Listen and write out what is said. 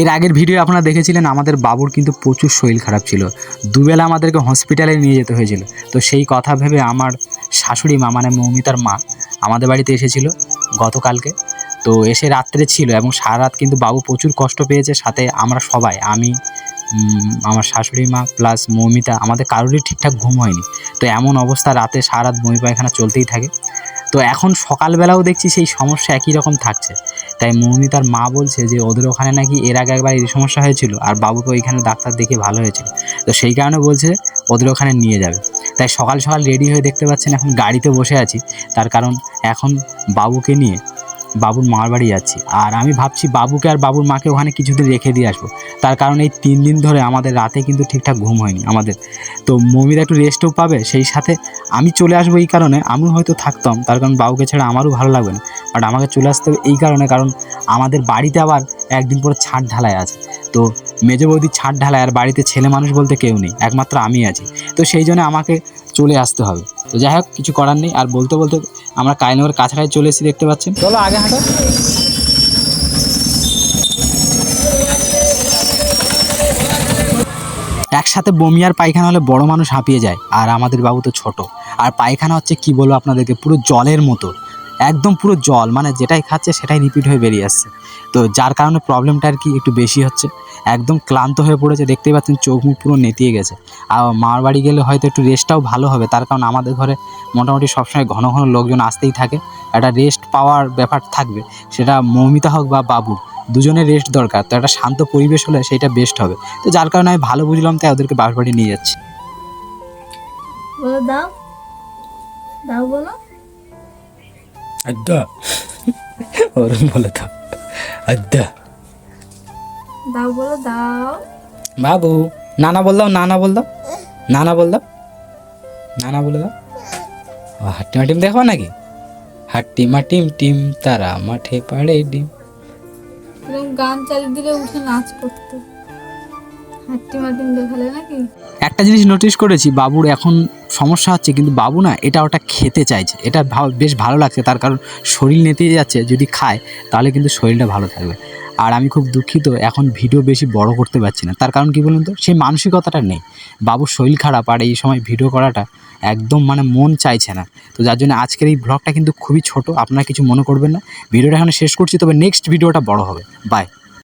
এর আগের ভিডিও আপনারা দেখেছিলেন, আমাদের বাবুর কিন্তু প্রচুর শরীর খারাপ ছিল। দুবেলা আমাদেরকে হসপিটালে নিয়ে যেতে হয়েছিল। তো সেই কথা ভেবে আমার শাশুড়ি মা মানে মৌমিতার মা, আমাদের বাড়িতে এসেছিল গতকালকে। তো এসে রাত্রে ছিল এবং সারা রাত কিন্তু বাবু প্রচুর কষ্ট পেয়েছে, সাথে আমরা সবাই, আমি আমার শাশুড়ি মা প্লাস মৌমিতা, আমাদের কারোরই ঠিকঠাক ঘুম হয়নি। তো এমন অবস্থা রাতে সারা রাত বমি পায়খানা চলতেই থাকে। তো এখন সকালবেলাও দেখছি সেই সমস্যা একই রকম থাকছে। তাই মৌমিতার মা বলছে যে, ওদের ওখানে নাকি এর আগে একবার এই সমস্যা হয়েছিল আর বাবুকে ওইখানে ডাক্তার দেখে ভালো হয়েছিল। তো সেই কারণে বলছে, ওদের ওখানে নিয়ে যাবে। তাই সকাল সকাল রেডি হয়ে দেখতে পাচ্ছেন এখন গাড়িতে বসে আছি। তার কারণ এখন বাবুকে নিয়ে বাবুর মার বাড়ি যাচ্ছি। আর আমি ভাবছি বাবুকে আর বাবুর মাকে ওখানে কিছুদিন রেখে দিয়ে আসব। তার কারণ এই তিন দিন ধরে আমাদের রাতে কিন্তু ঠিকঠাক ঘুম হয়নি আমাদের। তো মমিরা একটু রেস্টও পাবে, সেই সাথে আমি চলে আসব এই কারণে। আমিও হয়তো থাকতাম, তার কারণ বাবুকে ছাড়া আমারও ভালো লাগবে না। বাট আমাকে চলে আসতে হবে এই কারণে, কারণ আমাদের বাড়িতে আবার একদিন পরে ছাদ ঢালাই আছে। তো মেজ বৌদির ছাদ ঢালাই আর বাড়িতে ছেলে মানুষ বলতে কেউ নেই, একমাত্র আমি আছি। তো সেই জন্য আমাকে চলে আসতে হবে। তো যাই হোক কিছু করার নেই। আর বলতে বলতে আমরা কায়নগর কাছাকাছি চলে এসেছি দেখতে পাচ্ছেন। চলো আগে হাঁটো। একসাথে বমি আর পায়খানা হলে বড় মানুষ হাঁপিয়ে যায় আর আমাদের বাবু তো ছোট। আর পায়খানা হচ্ছে কি বলব আপনাদেরকে পুরো জলের মতো। একদম পুরো জল মানে যেটাই খাচ্ছে সেটাই রিপিট হয়ে বেরিয়ে আসছে। তো যার কারণে প্রবলেমটা আর কি একটু বেশি হচ্ছে। একদম ক্লান্ত হয়ে পড়েছে, দেখতেই পাচ্ছেন চোখ মুখ পুরো নেতিয়ে গেছে। আর মার বাড়ি গেলে হয়তো একটু রেস্টটাও ভালো হবে, তার কারণ আমাদের ঘরে মোটামুটি সবসময় ঘন ঘন লোকজন আসতেই থাকে। একটা রেস্ট পাওয়ার ব্যাপার থাকবে, সেটা মৌমিতা হোক বা বাবুর দুজনের রেস্ট দরকার। তো একটা শান্ত পরিবেশ হলে সেটা বেস্ট হবে। তো যার কারণে আমি ভালো বুঝলাম, তাই ওদেরকে বাবার বাড়ি নিয়ে যাচ্ছি। দাও। দাও বলো। আদ্যা ওরম বলে তো। আদ্যা দাও বলো দাও। বাবু নানা বল দাও নানা বল দাও। নানা বল দাও। নানা বলে দাও। ও হাট্টি মাটিম দেখবা নাকি? হাট্টি মাটিম টিম তারা মাঠে পাড়ে ডিম। গান চালিয়ে দিলে উঠে নাচ করতো। একটা জিনিস নোটিস করেছি, বাবুর এখন সমস্যা হচ্ছে, কিন্তু বাবু না এটা ওটা খেতে চাইছে। এটা বেশ ভালো লাগছে, তার কারণ শরীর নেতে যাচ্ছে, যদি খায় তাহলে কিন্তু শরীরটা ভালো থাকবে। আর আমি খুব দুঃখিত, এখন ভিডিও বেশি বড় করতে পারছি না। তার কারণ কি বলুন তো সেই মানসিকতাটা নেই। বাবুর শরীর খারাপ, আর এই সময় ভিডিও করাটা একদম মানে মন চাইছে না। তো যার জন্য আজকের এই ব্লগটা কিন্তু খুবই ছোট, আপনারা কিছু মনে করবেন না। ভিডিওটা এখানে শেষ করছি, তবে নেক্সট ভিডিওটা বড় হবে। বাই